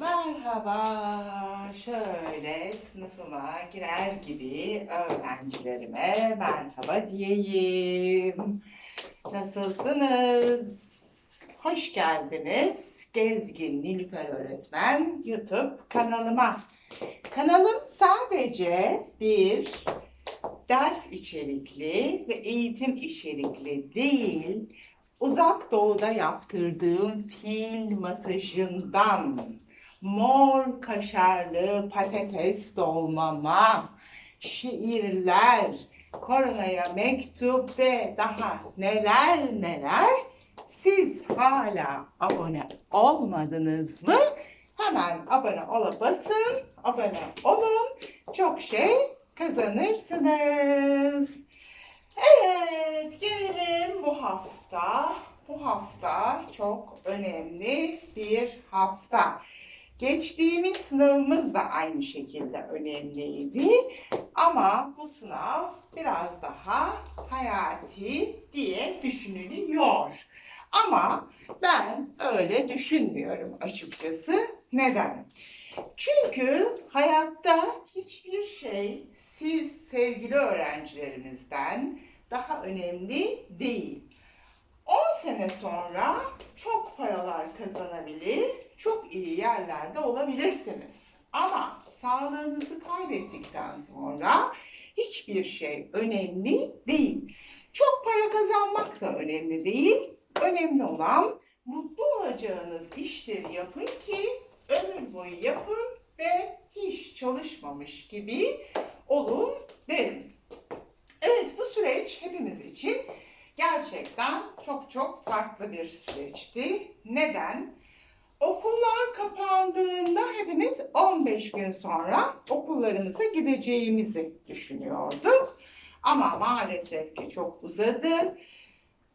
Merhaba. Şöyle sınıfıma girer gibi öğrencilerime merhaba diyeyim. Nasılsınız? Hoş geldiniz. Gezgin Nilüfer Öğretmen YouTube kanalıma. Kanalım sadece bir ders içerikli ve eğitim içerikli değil, uzak doğuda yaptırdığım fil masajından mor kaşarlı patates dolmama, şiirler, koronaya mektup ve daha neler neler siz hala abone olmadınız mı? Hemen abone ola basın, abone olun. Çok şey kazanırsınız. Evet, gelelim bu hafta. Bu hafta çok önemli bir hafta. Geçtiğimiz sınavımız da aynı şekilde önemliydi. Ama bu sınav biraz daha hayati diye düşünülüyor. Ama ben öyle düşünmüyorum açıkçası. Neden? Çünkü hayatta hiçbir şey siz sevgili öğrencilerimizden daha önemli değil. 10 sene sonra çok paralar kazanabilir, çok iyi yerlerde olabilirsiniz. Ama sağlığınızı kaybettikten sonra hiçbir şey önemli değil. Çok para kazanmak da önemli değil. Önemli olan mutlu olacağınız işleri yapın ki ömür boyu yapın ve hiç çalışmamış gibi olun derim. Evet bu süreç hepimiz için gerçekten çok çok farklı bir süreçti. Neden? Okullar kapandığında hepimiz 15 gün sonra okullarımıza gideceğimizi düşünüyorduk. Ama maalesef ki çok uzadı.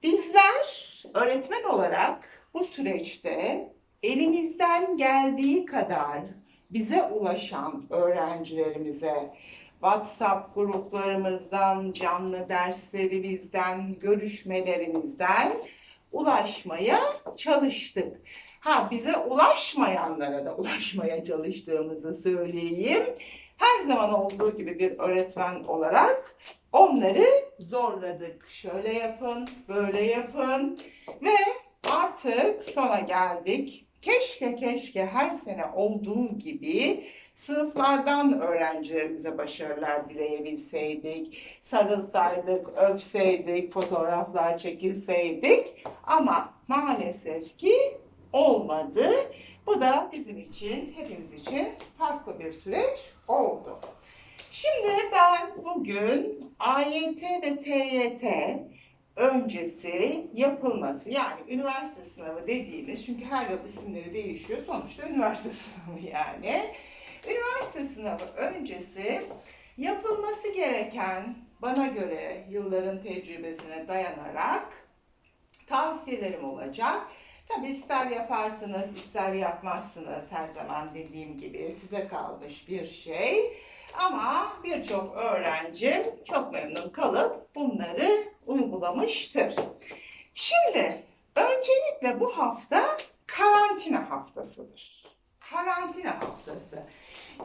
Bizler öğretmen olarak bu süreçte elimizden geldiği kadar bize ulaşan öğrencilerimize WhatsApp gruplarımızdan, canlı derslerimizden, görüşmelerimizden ulaşmaya çalıştık. Ha bize ulaşmayanlara da ulaşmaya çalıştığımızı söyleyeyim. Her zaman olduğu gibi bir öğretmen olarak onları zorladık. Şöyle yapın, böyle yapın ve artık sona geldik. Keşke keşke her sene olduğu gibi sınıflardan öğrencilerimize başarılar dileyebilseydik, sarılsaydık, öpseydik, fotoğraflar çekilseydik ama maalesef ki olmadı. Bu da bizim için, hepimiz için farklı bir süreç oldu. Şimdi ben bugün AYT ve TYT öncesi yapılması yani üniversite sınavı dediğimiz çünkü her yıl isimleri değişiyor sonuçta üniversite sınavı yani. Üniversite sınavı öncesi yapılması gereken bana göre yılların tecrübesine dayanarak tavsiyelerim olacak. Tabi ister yaparsınız ister yapmazsınız her zaman dediğim gibi size kalmış bir şey. Ama birçok öğrencim çok memnun kalıp bunları uygulamıştır. Şimdi öncelikle bu hafta karantina haftasıdır. Karantina haftası.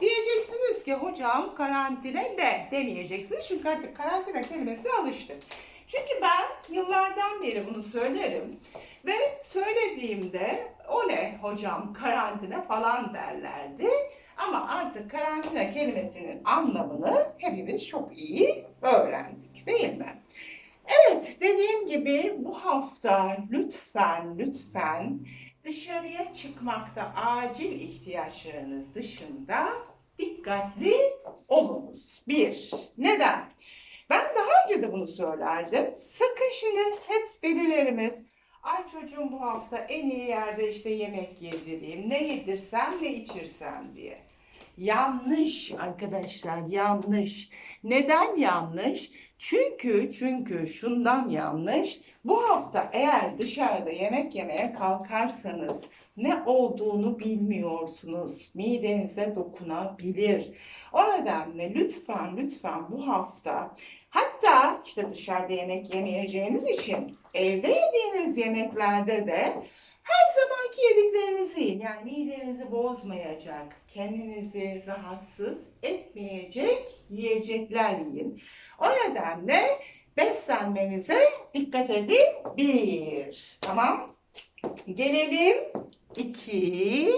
Diyeceksiniz ki hocam karantina ne? Demeyeceksiniz çünkü artık karantina kelimesine alıştık. Çünkü ben yıllardan beri bunu söylerim ve söylediğimde o ne hocam karantina falan derlerdi. Ama artık karantina kelimesinin anlamını hepimiz çok iyi öğrendik değil mi? Evet dediğim gibi bu hafta lütfen lütfen dışarıya çıkmakta acil ihtiyaçlarınız dışında dikkatli olunuz. Bir, neden? Ben daha önce de bunu söylerdim. Sakın şimdi hep velilerimiz Ay çocuğum bu hafta en iyi yerde işte yemek yedireyim. Ne yedirsem ne içirsem diye. Yanlış arkadaşlar yanlış. Neden yanlış? Çünkü çünkü şundan yanlış. Bu hafta eğer dışarıda yemek yemeye kalkarsanız ne olduğunu bilmiyorsunuz. Midenize dokunabilir. O nedenle lütfen lütfen bu hafta hatta işte dışarıda yemek yemeyeceğiniz için evde yediğiniz yemeklerde de Her zamanki yediklerinizi yiyin. Yani midenizi bozmayacak, kendinizi rahatsız etmeyecek yiyecekler yiyin. O nedenle beslenmenize dikkat edin. Bir. Tamam. Gelelim iki.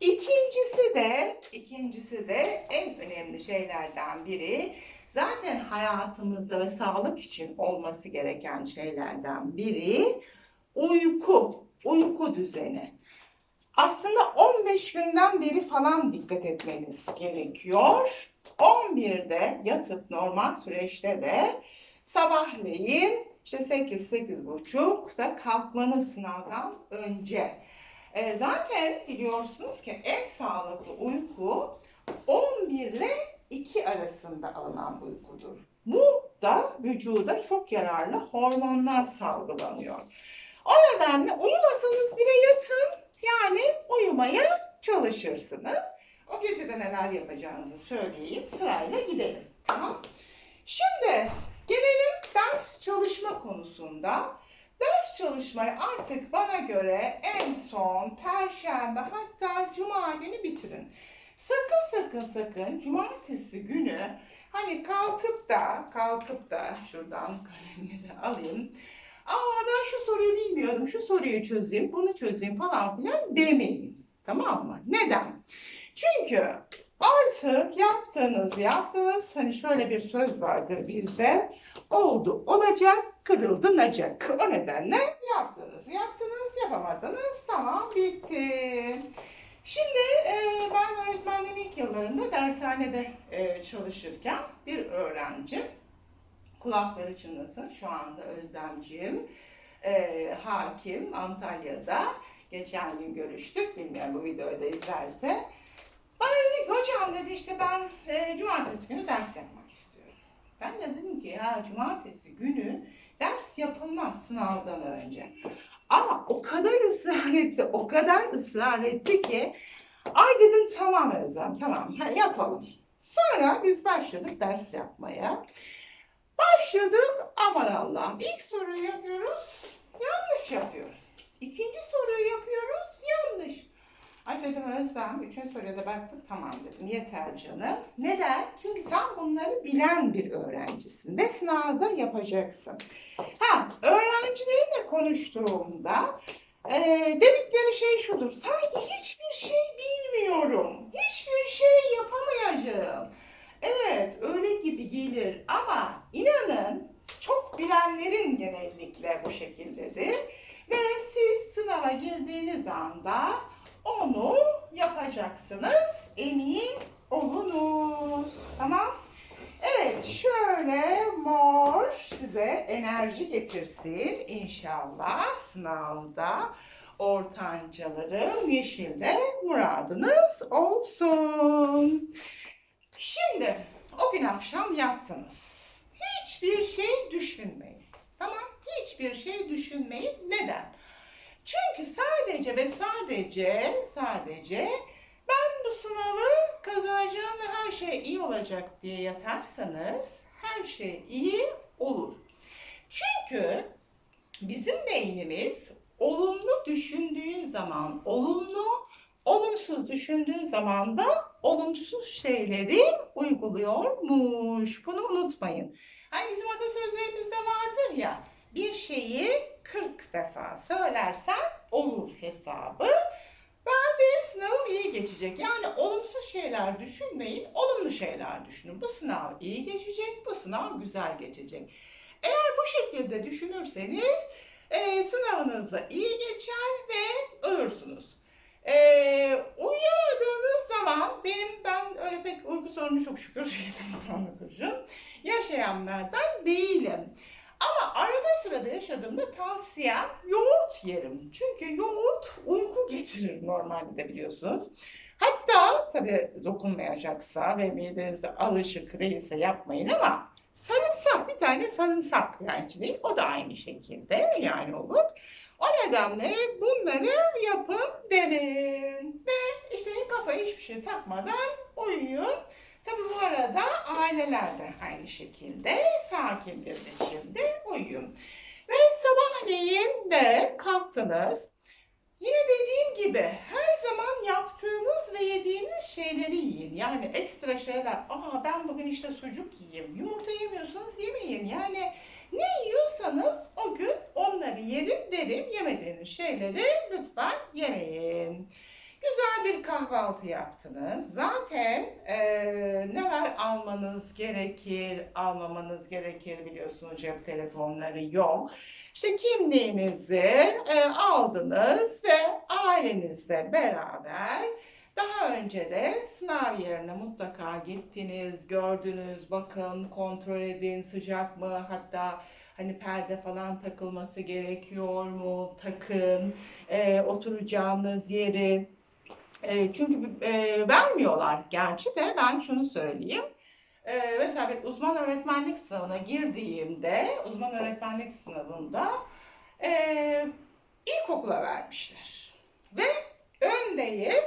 İkincisi de, ikincisi de en önemli şeylerden biri zaten hayatımızda ve sağlık için olması gereken şeylerden biri uyku, uyku düzeni. Aslında 15 günden beri falan dikkat etmeniz gerekiyor. 11'de yatıp normal süreçte de sabahleyin işte 8-8.30'da kalkmanız sınavdan önce. E, zaten biliyorsunuz ki en sağlıklı uyku 11 ile 2 arasında alınan uykudur. Bu da vücuda çok yararlı hormonlar salgılanıyor. O nedenle uyumasanız bile yatın yani uyumaya çalışırsınız. O gecede neler yapacağınızı söyleyeyim sırayla gidelim. Tamam. Şimdi gelelim ders çalışma konusunda. Ders çalışmayı artık bana göre en son perşembe hatta cuma günü bitirin. Sakın sakın sakın cumartesi günü hani kalkıp da kalkıp da şuradan kalemimi de alayım. Aa ben şu soruyu bilmiyorum, şu soruyu çözeyim, bunu çözeyim falan filan demeyin. Tamam mı? Neden? Çünkü artık yaptığınız yaptınız hani şöyle bir söz vardır bizde oldu olacak kırıldı nacak o nedenle yaptınız yaptınız yapamadınız tamam bitti. Şimdi e, ben öğretmenliğin ilk yıllarında dershanede e, çalışırken bir öğrencim kulakları çınlasın şu anda Özlemciğim e, hakim Antalya'da geçen gün görüştük bilmiyorum bu videoyu da izlerse bana dedi ki hocam dedi işte ben e, cumartesi günü ders yapmak istiyorum. Ben de dedim ki ya cumartesi günü ders yapılmaz sınavdan önce. Ama o kadar ısrar etti, o kadar ısrar etti ki ay dedim tamam Özlem tamam ha, yapalım. Sonra biz başladık ders yapmaya. Başladık aman Allah'ım ilk soruyu yapıyoruz yanlış yapıyoruz. İkinci soruyu yapıyoruz yanlış. Ay dedim Özlem, üçüncü soruya da baktık tamam dedim yeter canım. Neden? Çünkü sen bunları bilen bir öğrencisin ve sınavda yapacaksın. Ha, öğrencilerimle konuştuğumda e, dedikleri şey şudur. Sanki hiçbir şey bilmiyorum. Hiçbir şey yapamayacağım. Evet gibi gelir ama inanın çok bilenlerin genellikle bu şekildedir. Ve siz sınava girdiğiniz anda onu yapacaksınız. Emin olunuz. Tamam. Evet şöyle mor size enerji getirsin inşallah sınavda ortancalarım yeşilde muradınız olsun. Şimdi o gün akşam yattınız. Hiçbir şey düşünmeyin. Tamam? Hiçbir şey düşünmeyin. Neden? Çünkü sadece ve sadece sadece ben bu sınavı kazanacağım ve her şey iyi olacak diye yatarsanız her şey iyi olur. Çünkü bizim beynimiz olumlu düşündüğün zaman olumlu, olumsuz düşündüğün zaman da olumsuz şeyleri uyguluyormuş. Bunu unutmayın. Hani bizim atasözlerimizde vardır ya bir şeyi 40 defa söylersen olur hesabı. Ben de sınavım iyi geçecek. Yani olumsuz şeyler düşünmeyin, olumlu şeyler düşünün. Bu sınav iyi geçecek, bu sınav güzel geçecek. Eğer bu şekilde düşünürseniz e, sınavınız da iyi geçer ve ölürsünüz. E, uyuyamadığınız zaman benim ben öyle pek uyku sorunu çok şükür yaşayanlardan yaşayanlardan değilim. Ama arada sırada yaşadığımda tavsiyem yoğurt yerim. Çünkü yoğurt uyku getirir normalde de biliyorsunuz. Hatta tabii dokunmayacaksa ve midenizde alışık değilse yapmayın ama sarımsak bir tane sarımsak yani. O da aynı şekilde yani olur. O nedenle bunları yapın derim. Ve işte kafaya hiçbir şey takmadan uyuyun. Tabi bu arada aileler de aynı şekilde sakin bir uyuyun. Ve sabahleyin de kalktınız. Yine dediğim gibi her zaman yaptığınız ve yediğiniz şeyleri yiyin. Yani ekstra şeyler. Aa ben bugün işte sucuk yiyeyim. Yumurta yemiyorsanız yemeyin. Yani ne yiyorsanız o gün onları yerim derim. Yemediğiniz şeyleri lütfen yemeyin. Bir kahvaltı yaptınız. Zaten eee, neler almanız gerekir, almamanız gerekir biliyorsunuz cep telefonları yok. İşte kimliğinizi e, aldınız ve ailenizle beraber daha önce de sınav yerine mutlaka gittiniz, gördünüz, bakın, kontrol edin sıcak mı, hatta hani perde falan takılması gerekiyor mu, takın, e, oturacağınız yeri. E, çünkü e, vermiyorlar gerçi de ben şunu söyleyeyim. Ee, mesela bir uzman öğretmenlik sınavına girdiğimde, uzman öğretmenlik sınavında ee, ilkokula vermişler. Ve öndeyim.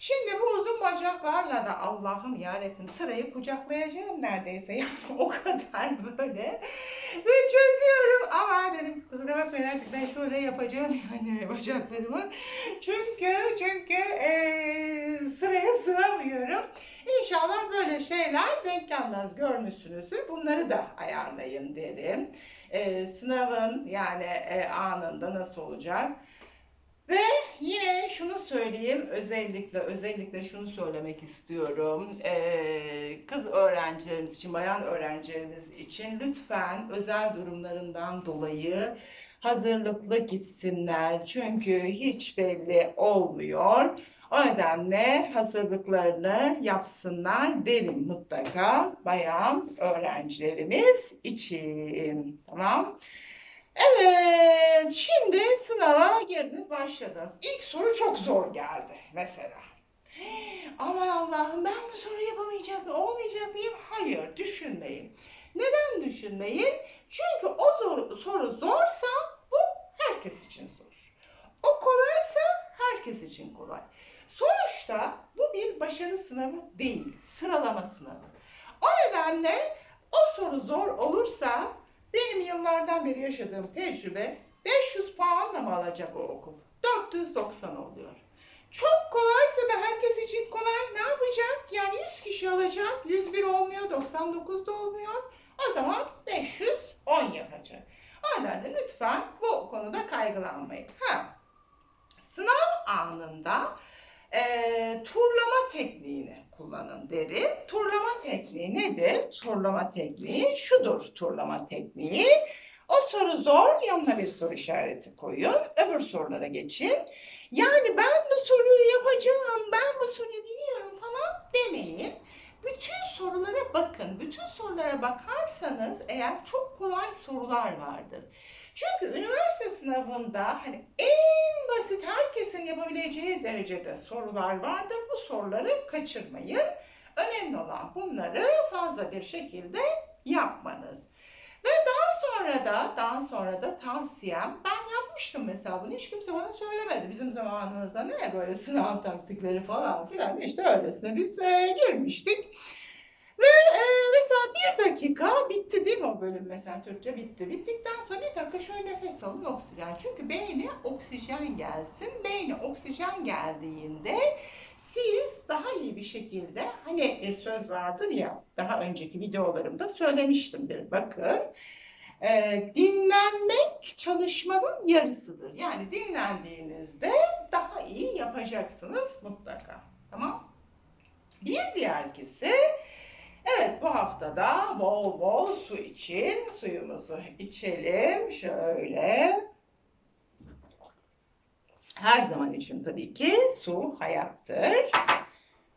Şimdi bu uzun bacaklarla da Allah'ım yarabbim sırayı kucaklayacağım neredeyse. Yani o kadar böyle. Ve çözüyorum ama dedim kusura bakmayın artık ben şöyle yapacağım yani bacaklarımı. Çünkü çünkü ee, sıraya sığamıyorum. İnşallah böyle şeyler denk gelmez görmüşsünüzdür. Bunları da ayarlayın derim. Ee, sınavın yani e, anında nasıl olacak? Ve yine şunu söyleyeyim, özellikle özellikle şunu söylemek istiyorum. Ee, kız öğrencilerimiz için, bayan öğrencilerimiz için lütfen özel durumlarından dolayı hazırlıklı gitsinler. Çünkü hiç belli olmuyor. O nedenle hazırlıklarını yapsınlar derim mutlaka bayan öğrencilerimiz için. Tamam. Evet, şimdi sınava girdiniz, başladınız. İlk soru çok zor geldi mesela. Aman Allah'ım ben bu soruyu yapamayacak mıyım, olmayacak mıyım? Hayır, düşünmeyin. Neden düşünmeyin? Çünkü o zor, soru zorsa bu herkes için zor. O kolaysa herkes için kolay. Sonuçta bu bir başarı sınavı değil, sıralama sınavı. O nedenle o soru zor olursa benim yıllardan beri yaşadığım tecrübe 500 puanla mı alacak o okul? 490 oluyor. Çok kolaysa da herkes için kolay ne yapacak? Yani 100 kişi alacak, 101 olmuyor, 99 da olmuyor. O zaman 510 yapacak. O nedenle lütfen bu konuda kaygılanmayın. Ha, sınav anında eee, turlama tekniğini kullanın derim. Turlama tekniği nedir? Turlama tekniği şudur turlama tekniği. O soru zor, yanına bir soru işareti koyun. Öbür sorulara geçin. Yani ben bu soruyu yapacağım, ben bu soruyu biliyorum falan demeyin. Bütün sorulara bakın. Bütün sorulara bakarsanız eğer çok kolay sorular vardır. Çünkü üniversite sınavında hani en basit herkesin yapabileceği derecede sorular vardır. Bu soruları kaçırmayın. Önemli olan bunları fazla bir şekilde yapmanız. Ve daha sonra da daha sonra da tavsiyem ben yapmıştım mesela bunu hiç kimse bana söylemedi. Bizim zamanımızda ne böyle sınav taktikleri falan filan işte öylesine biz e, girmiştik. Ve e, mesela bir dakika bitti değil mi o bölüm mesela Türkçe bitti. Bittikten sonra bir dakika şöyle nefes alın oksijen. Çünkü beyne oksijen gelsin. Beyne oksijen geldiğinde siz daha iyi bir şekilde hani söz vardır ya daha önceki videolarımda söylemiştim bir bakın. E, dinlenmek çalışmanın yarısıdır. Yani dinlendiğinizde daha iyi yapacaksınız mutlaka. Tamam? Bir diğerkisi Evet bu haftada bol bol su için suyumuzu içelim. Şöyle. Her zaman için tabii ki su hayattır.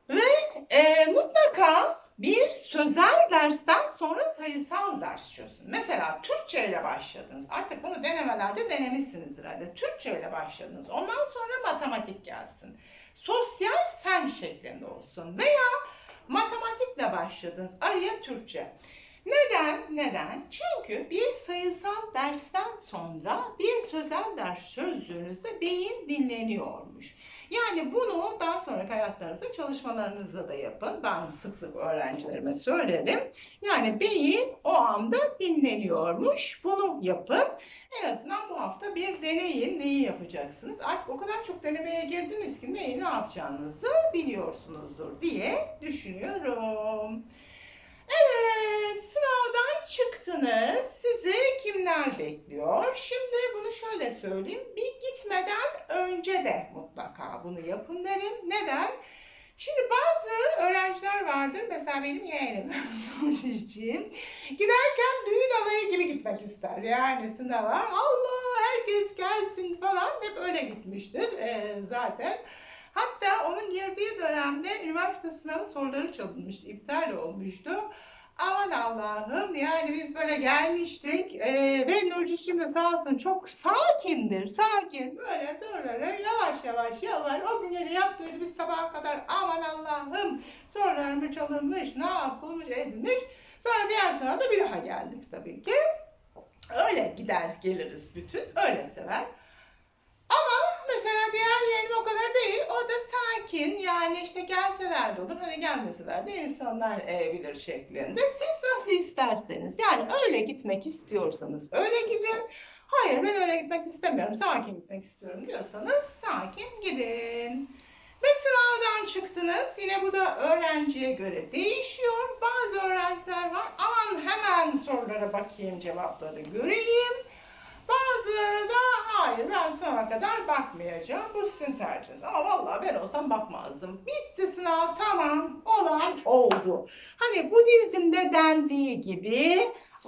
Ve e, mutlaka bir sözel dersten sonra sayısal ders çözün. Mesela Türkçe ile başladınız. Artık bunu denemelerde denemişsinizdir herhalde. Türkçe ile başladınız. Ondan sonra matematik gelsin. Sosyal fen şeklinde olsun. Veya matematikle başladınız. Araya Türkçe. Neden? Neden? Çünkü bir sayısal dersten sonra bir sözel ders çözdüğünüzde beyin dinleniyormuş. Yani bunu daha sonraki hayatlarınızda çalışmalarınızda da yapın. Ben sık sık öğrencilerime söylerim. Yani beyin o anda dinleniyormuş. Bunu yapın. En azından bu hafta bir deneyin. Neyi yapacaksınız? Artık o kadar çok denemeye girdiniz ki neyi ne yapacağınızı biliyorsunuzdur diye düşünüyorum. Evet, sınavdan çıktınız. Sizi kimler bekliyor? Şimdi bunu şöyle söyleyeyim. Bir gitmeden önce de mutlaka bunu yapın derim. Neden? Şimdi bazı öğrenciler vardır. Mesela benim yeğenim, Nurşişciğim. Giderken düğün alayı gibi gitmek ister. Yani sınava Allah herkes gelsin falan hep öyle gitmiştir ee, zaten. Hatta onun girdiği dönemde üniversite sınavı soruları çalınmıştı, iptal olmuştu. Aman Allah'ım yani biz böyle gelmiştik ee, ve Nurcişim de sağ olsun çok sakindir, sakin böyle soruları yavaş yavaş yavaş o günleri yaptıydı biz sabaha kadar aman Allah'ım sorularımı çalınmış, ne yapılmış edilmiş. Sonra diğer sınavda bir daha geldik tabii ki. Öyle gider geliriz bütün, öyle sever. Diğer yeğenim o kadar değil. O da sakin. Yani işte gelseler de olur. Hani gelmeseler de insanlar e, bilir şeklinde. Siz nasıl isterseniz. Yani öyle gitmek istiyorsanız öyle gidin. Hayır ben öyle gitmek istemiyorum. Sakin gitmek istiyorum diyorsanız sakin gidin. Ve sınavdan çıktınız. Yine bu da öğrenciye göre değişiyor. Bazı öğrenciler var. Aman hemen sorulara bakayım cevapları göreyim. Bazıları da hayır ben sınava kadar bakmayacağım. Bu sizin tercihiniz. Ama vallahi ben olsam bakmazdım. Bitti sınav tamam olan oldu. Hani Budizm'de dendiği gibi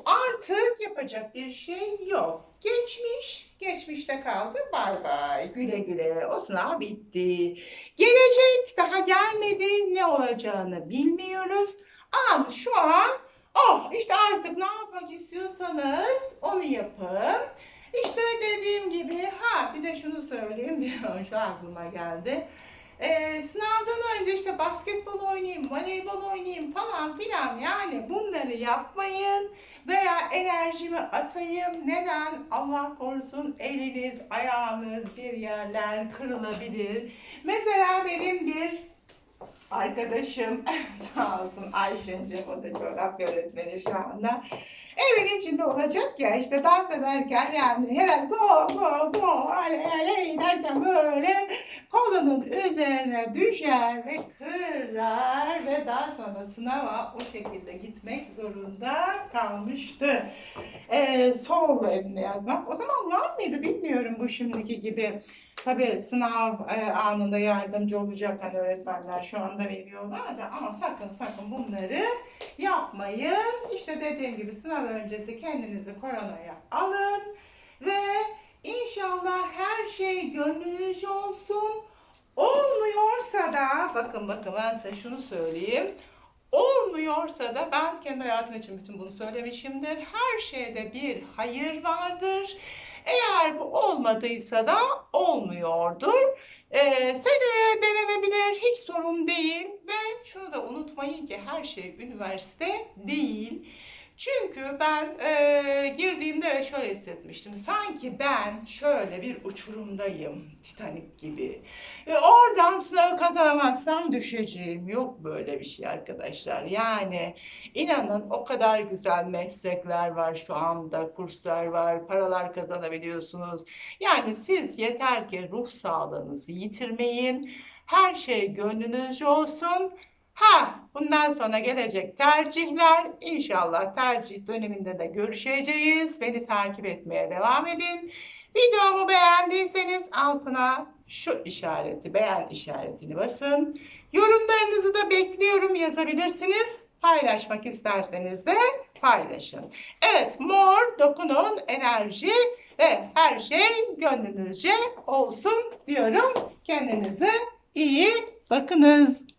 artık yapacak bir şey yok. Geçmiş, geçmişte kaldı. Bay bay. Güle güle. O sınav bitti. Gelecek daha gelmedi. Ne olacağını bilmiyoruz. Ama şu an oh işte artık ne yapmak istiyorsanız onu yapın. İşte dediğim gibi ha bir de şunu söyleyeyim şu aklıma geldi. Ee, sınavdan önce işte basketbol oynayayım, voleybol oynayayım falan filan yani bunları yapmayın veya enerjimi atayım. Neden? Allah korusun eliniz, ayağınız bir yerler kırılabilir. Mesela benim bir arkadaşım sağ olsun Ayşen'cim o da coğrafya öğretmeni şu anda. Evin içinde olacak ya işte dans ederken yani herhalde go go go ale ale derken böyle kolunun üzerine düşer ve kırar ve daha sonra sınava o şekilde gitmek zorunda kalmıştı. Ee, sol eline yazmak. O zaman var mıydı bilmiyorum bu şimdiki gibi. Tabii sınav e, anında yardımcı olacak hani öğretmenler şu anda veriyorlar da ama sakın sakın bunları yapmayın. İşte dediğim gibi sınav öncesi kendinizi koronaya alın ve inşallah her şey gönlünüzce olsun. Olmuyorsa da bakın bakın ben size şunu söyleyeyim. Olmuyorsa da ben kendi hayatım için bütün bunu söylemişimdir. Her şeyde bir hayır vardır. Eğer bu olmadıysa da olmuyordur. Ee, seneye denenebilir hiç sorun değil ve şunu da unutmayın ki her şey üniversite değil. Çünkü ben e, girdiğimde şöyle hissetmiştim. Sanki ben şöyle bir uçurumdayım. Titanik gibi. Ve oradan sınavı kazanamazsam düşeceğim. Yok böyle bir şey arkadaşlar. Yani inanın o kadar güzel meslekler var şu anda. Kurslar var. Paralar kazanabiliyorsunuz. Yani siz yeter ki ruh sağlığınızı yitirmeyin. Her şey gönlünüzce olsun. Ha, bundan sonra gelecek tercihler inşallah tercih döneminde de görüşeceğiz. Beni takip etmeye devam edin. Videomu beğendiyseniz altına şu işareti, beğen işaretini basın. Yorumlarınızı da bekliyorum yazabilirsiniz. Paylaşmak isterseniz de paylaşın. Evet, mor, dokunun, enerji ve her şey gönlünüzce olsun diyorum. Kendinize iyi bakınız.